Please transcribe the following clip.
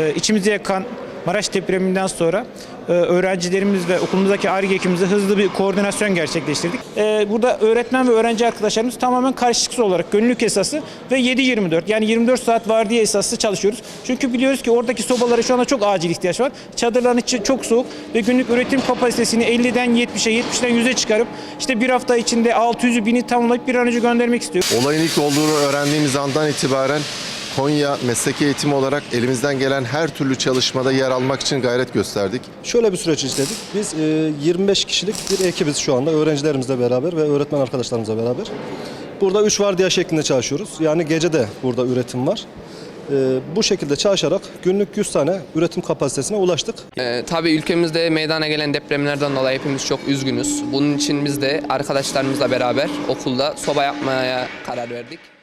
Ee, İçimizi yakan Maraş depreminden sonra e, öğrencilerimiz ve okulumuzdaki ARGE ekibimizle hızlı bir koordinasyon gerçekleştirdik. Ee, Burada öğretmen ve öğrenci arkadaşlarımız tamamen karşılıksız olarak gönüllülük esası ve 7-24 yani 24 saat vardiya esaslı çalışıyoruz. Çünkü biliyoruz ki oradaki sobalara şu anda çok acil ihtiyaç var. Çadırların içi çok soğuk ve günlük üretim kapasitesini 50'den 70'e 70'den 100'e çıkarıp işte bir hafta içinde 600'ü 1000'i tamamlayıp bir an önce göndermek istiyoruz. Olayın ilk olduğunu öğrendiğimiz andan itibaren Konya mesleki eğitim olarak elimizden gelen her türlü çalışmada yer almak için gayret gösterdik. Şöyle bir süreç izledik. Biz e, 25 kişilik bir ekibiz şu anda öğrencilerimizle beraber ve öğretmen arkadaşlarımızla beraber. Burada 3 vardiya şeklinde çalışıyoruz. Yani gece de burada üretim var. E, Bu şekilde çalışarak günlük 100 tane üretim kapasitesine ulaştık. Ee, tabii ülkemizde meydana gelen depremlerden dolayı hepimiz çok üzgünüz. Bunun için biz de arkadaşlarımızla beraber okulda soba yapmaya karar verdik.